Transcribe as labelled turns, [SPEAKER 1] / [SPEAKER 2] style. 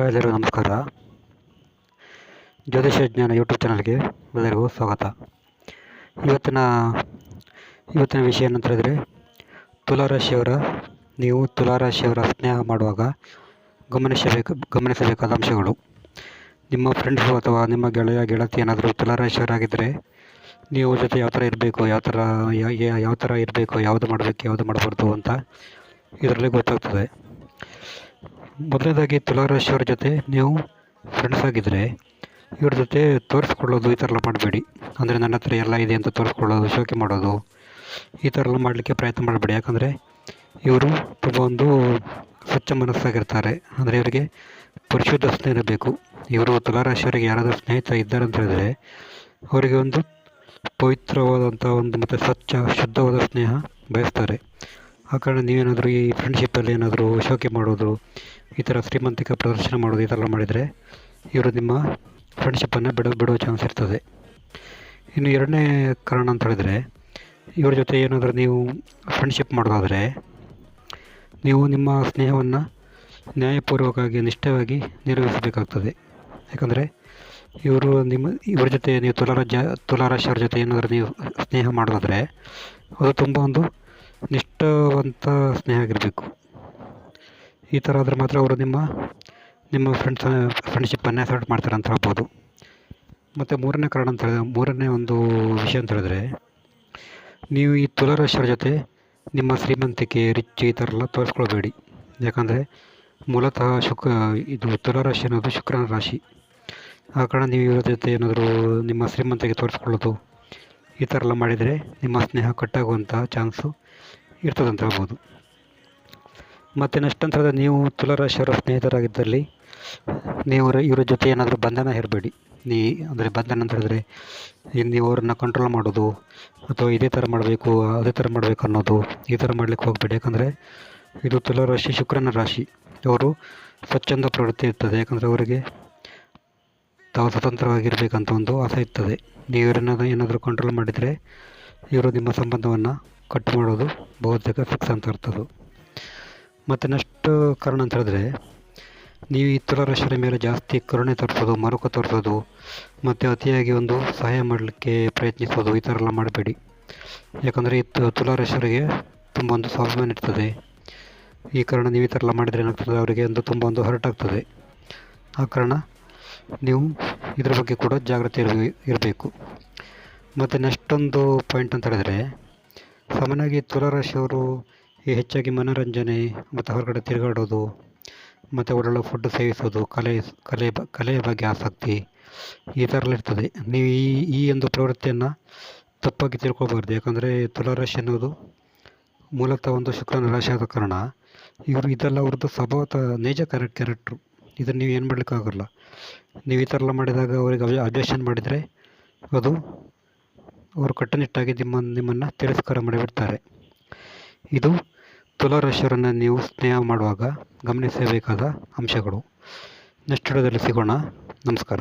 [SPEAKER 1] ಎಲ್ಲರಿಗೂ ನಮಸ್ಕಾರ. ಜ್ಯೋತಿಷ ಜ್ಞಾನ ಯೂಟ್ಯೂಬ್ ಚಾನಲ್ಗೆ ಎಲ್ಲರಿಗೂ ಸ್ವಾಗತ. ಇವತ್ತಿನ ಇವತ್ತಿನ ವಿಷಯ ಏನಂತ ಹೇಳಿದರೆ ತುಲಾರಾಶಿಯವರ ನೀವು ತುಲಾರಾಶಿಯವರ ಸ್ನೇಹ ಮಾಡುವಾಗ ಗಮನಿಸಬೇಕು, ಗಮನಿಸಬೇಕಾದ ಅಂಶಗಳು. ನಿಮ್ಮ ಫ್ರೆಂಡ್ಸು ಅಥವಾ ನಿಮ್ಮ ಗೆಳೆಯ, ಗೆಳತಿ ಏನಾದರೂ ತುಲಾರಾಶಿಯವರಾಗಿದ್ದರೆ ನೀವು ಜೊತೆ ಯಾವ ಥರ ಇರಬೇಕು, ಯಾವ ಥರ ಯಾವ ಥರ ಇರಬೇಕು, ಯಾವುದು ಮಾಡಬೇಕು, ಯಾವುದು ಮಾಡಬಾರ್ದು ಅಂತ ಇದರಲ್ಲಿ ಗೊತ್ತಾಗ್ತದೆ. ಮೊದಲನೇದಾಗಿ ತುಲಾರಾಶಿಯವರ ಜೊತೆ ನೀವು ಫ್ರೆಂಡ್ಸ್ ಆಗಿದ್ದರೆ ಇವ್ರ ಜೊತೆ ತೋರಿಸ್ಕೊಳ್ಳೋದು ಈ ಥರ ಎಲ್ಲ ಮಾಡಬೇಡಿ. ಅಂದರೆ ನನ್ನ ಹತ್ರ ಎಲ್ಲ ಇದೆ ಅಂತ ತೋರಿಸ್ಕೊಳ್ಳೋದು, ಶೋಕಿ ಮಾಡೋದು, ಈ ಥರ ಎಲ್ಲ ಮಾಡಲಿಕ್ಕೆ ಪ್ರಯತ್ನ ಮಾಡಬೇಡಿ. ಯಾಕಂದರೆ ಇವರು ತುಂಬ ಒಂದು ಸ್ವಚ್ಛ ಮನಸ್ಸಾಗಿರ್ತಾರೆ. ಅಂದರೆ ಇವರಿಗೆ ಪರಿಶುದ್ಧ ಸ್ನೇಹ ಬೇಕು ಇವರು ತುಲಾರಾಶಿಯವರಿಗೆ ಯಾರಾದರೂ ಸ್ನೇಹಿತ ಇದ್ದಾರೆ ಅಂತ ಹೇಳಿದರೆ ಅವರಿಗೆ ಒಂದು ಪವಿತ್ರವಾದಂಥ ಒಂದು ಮತ್ತು ಸ್ವಚ್ಛ, ಶುದ್ಧವಾದ ಸ್ನೇಹ ಬಯಸ್ತಾರೆ. ಆ ಕಾರಣ ನೀವೇನಾದರೂ ಈ ಫ್ರೆಂಡ್ಶಿಪ್ಪಲ್ಲಿ ಏನಾದರೂ ಶೋಕೆ ಮಾಡೋದು, ಈ ಥರ ಶ್ರೀಮಂತಿಕ ಪ್ರದರ್ಶನ ಮಾಡೋದು ಇದೆಲ್ಲ ಮಾಡಿದರೆ ಇವರು ನಿಮ್ಮ ಫ್ರೆಂಡ್ಶಿಪ್ಪನ್ನು ಬಿಡೋ ಬಿಡೋ ಚಾನ್ಸ್ ಇರ್ತದೆ. ಇನ್ನು ಎರಡನೇ ಕಾರಣ ಅಂತ ಹೇಳಿದರೆ, ಇವ್ರ ಜೊತೆ ಏನಾದರೂ ನೀವು ಫ್ರೆಂಡ್ಶಿಪ್ ಮಾಡೋದಾದರೆ, ನೀವು ನಿಮ್ಮ ಸ್ನೇಹವನ್ನು ನ್ಯಾಯಪೂರ್ವಕವಾಗಿ, ನಿಷ್ಠವಾಗಿ ನಿರ್ವಹಿಸಬೇಕಾಗ್ತದೆ ಯಾಕಂದರೆ ಇವರು ನಿಮ್ಮ, ಇವ್ರ ಜೊತೆ ನೀವು ತುಲಾರಾಜ್ಯ, ತುಲಾರಾಶಿಯವ್ರ ಜೊತೆ ಏನಾದರೂ ನೀವು ಸ್ನೇಹ ಮಾಡೋದಾದರೆ, ಅದು ತುಂಬ ಒಂದು ನಿಷ್ಠಾವಂತ ಸ್ನೇಹ ಆಗಿರಬೇಕು ಈ ಥರ ಆದರೆ ಮಾತ್ರ ಅವರು ನಿಮ್ಮ ನಿಮ್ಮ ಫ್ರೆಂಡ್ಸ್ ಫ್ರೆಂಡ್ಶಿಪ್ಪನ್ನೇ ಸ್ಟಾರ್ಟ್ ಮಾಡ್ತಾರೆ ಅಂತ ಹೇಳ್ಬೋದು. ಮತ್ತು ಮೂರನೇ ಕಾರಣ ಅಂತ ಹೇಳಿದ್ರೆ, ಮೂರನೇ ಒಂದು ವಿಷಯ ಅಂತ ಹೇಳಿದ್ರೆ, ನೀವು ಈ ತುಲರಾಶಿಯರ ಜೊತೆ ನಿಮ್ಮ ಶ್ರೀಮಂತಿಕೆ, ರಿಚ್ ಈ ಥರ ಎಲ್ಲ ತೋರಿಸ್ಕೊಳ್ಬೇಡಿ. ಯಾಕಂದರೆ ಮೂಲತಃ ಶುಕ್ರ ಇದು ತುಲಾರಾಶಿ ಅನ್ನೋದು ಶುಕ್ರನ ರಾಶಿ. ಆ ಕಾರಣ ನೀವು ಇವರ ಜೊತೆ ಏನಾದರೂ ನಿಮ್ಮ ಶ್ರೀಮಂತಿಕೆ ತೋರಿಸ್ಕೊಳ್ಳೋದು ಈ ಥರ ಎಲ್ಲ ಮಾಡಿದರೆ ನಿಮ್ಮ ಸ್ನೇಹ ಕಟ್ಟಾಗುವಂಥ ಚಾನ್ಸು ಇರ್ತದೆ ಅಂತ ಹೇಳ್ಬೋದು. ಮತ್ತು ಹೇಳಿದ್ರೆ ನೀವು ತುಲಾರಾಶಿಯವರ ಸ್ನೇಹಿತರಾಗಿದ್ದಲ್ಲಿ ನೀವು ಇವರ ಜೊತೆ ಏನಾದರೂ ಬಂಧನ ಹೇರಬೇಡಿ. ನೀ, ಅಂದರೆ ಬಂಧನ ಅಂತ ಹೇಳಿದ್ರೆ ನೀವು ಅವ್ರನ್ನ ಕಂಟ್ರೋಲ್ ಮಾಡೋದು, ಅಥವಾ ಇದೇ ಥರ ಮಾಡಬೇಕು, ಅದೇ ಥರ ಮಾಡಬೇಕು ಅನ್ನೋದು ಈ ಥರ ಮಾಡಲಿಕ್ಕೆ ಹೋಗಬೇಡಿ. ಯಾಕಂದರೆ ಇದು ತುಲಾರಾಶಿ ಶುಕ್ರನ ರಾಶಿ. ಅವರು ಸ್ವಚ್ಛಂದ ಪ್ರವೃತ್ತಿ ಇರ್ತದೆ. ಯಾಕಂದರೆ ಅವರಿಗೆ ತಾವು ಸ್ವತಂತ್ರವಾಗಿರಬೇಕಂತ ಒಂದು ಆಸೆ ಇರ್ತದೆ. ನೀವು ಇವರನ್ನ ಏನಾದರೂ ಕಂಟ್ರೋಲ್ ಮಾಡಿದರೆ ಇವರು ನಿಮ್ಮ ಸಂಬಂಧವನ್ನು ಕಟ್ ಮಾಡೋದು, ಬಹುತೇಕ ಫಿಕ್ಸ್ ಅಂತ ಇರ್ತದೆ ಮತ್ತು ನೆಕ್ಸ್ಟ್ ಕಾರಣ ಅಂತ ಹೇಳಿದ್ರೆ, ನೀವು ಈ ತುಲಾರಾಶಿಯವರ ಮೇಲೆ ಜಾಸ್ತಿ ಕರುಣೆ ತೋರಿಸೋದು, ಮರುಕ ತೋರಿಸೋದು, ಮತ್ತು ಅತಿಯಾಗಿ ಒಂದು ಸಹಾಯ ಮಾಡಲಿಕ್ಕೆ ಪ್ರಯತ್ನಿಸೋದು, ಈ ಥರ ಎಲ್ಲ ಮಾಡಬೇಡಿ. ಯಾಕಂದರೆ ಈ ತುಲಾರಾಶಿಯವರಿಗೆ ತುಂಬ ಒಂದು ಸ್ವಾಭಿಮಾನ ಇರ್ತದೆ ಈ ಕಾರಣ ನೀವು ಈ ಥರ ಎಲ್ಲ ಮಾಡಿದರೆ ಏನಾಗ್ತದೆ, ಅವರಿಗೆ ಒಂದು ತುಂಬ ಒಂದು ಹರ್ಟ್ ಆಗ್ತದೆ. ಆ ಕಾರಣ ನೀವು ಇದ್ರ ಬಗ್ಗೆ ಕೂಡ ಜಾಗ್ರತೆ ಇರ ಇರಬೇಕು. ಮತ್ತು ನೆಕ್ಸ್ಟ್ ಒಂದು ಪಾಯಿಂಟ್ ಅಂತ ಹೇಳಿದ್ರೆ ಸಾಮಾನ್ಯವಾಗಿ ತುಲಾರಾಶಿಯವರು ಈ ಹೆಚ್ಚಾಗಿ ಮನೋರಂಜನೆ ಮತ್ತು ಹೊರಗಡೆ ತಿರುಗಾಡೋದು ಮತ್ತು ಒಳ್ಳೊಳ್ಳೆ ಫುಡ್ ಸೇವಿಸೋದು, ಕಲೆ ಕಲೆ ಬ, ಕಲೆಯ ಬಗ್ಗೆ ಆಸಕ್ತಿ ಈ ಥರ ಇರ್ತದೆ. ನೀವು ಈ ಈ ಒಂದು ಪ್ರವೃತ್ತಿಯನ್ನು ತಪ್ಪಾಗಿ ತಿಳ್ಕೊಬಾರ್ದು ಯಾಕಂದರೆ ತುಲಾರಾಶಿ ಅನ್ನೋದು ಮೂಲತಃ ಒಂದು ಶುಕ್ರನ ರಾಶಿ ಆದ ಕಾರಣ ಇವರು ಇದೆಲ್ಲ ಅವ್ರದ್ದು ಸ್ವಭಾವತ ನೈಜ ಕ್ಯಾರೆಕ್ಟ್ ಕ್ಯಾರೆಕ್ಟ್ರು. ಇದನ್ನು ನೀವು ಏನು ಮಾಡಲಿಕ್ಕಾಗಲ್ಲ. ನೀವು ಈ ಥರ ಎಲ್ಲ ಮಾಡಿದಾಗ ಅವರಿಗೆ ಅಬ್ಜ ಅಬ್ಜೆಕ್ಷನ್ ಮಾಡಿದರೆ ಅದು ಅವರು ಕಟ್ಟುನಿಟ್ಟಾಗಿ ನಿಮ್ಮ, ನಿಮ್ಮನ್ನು ತಿರಸ್ಕಾರ ಮಾಡಿಬಿಡ್ತಾರೆ. ಇದು ತುಲಾರಾಶಿಯವರನ್ನು ನೀವು ಸ್ನೇಹ ಮಾಡುವಾಗ ಗಮನಿಸಬೇಕಾದ ಅಂಶಗಳು. ನೆಕ್ಸ್ಟ್ ವಿಡಿಯೋದಲ್ಲಿ ಸಿಗೋಣ. ನಮಸ್ಕಾರ.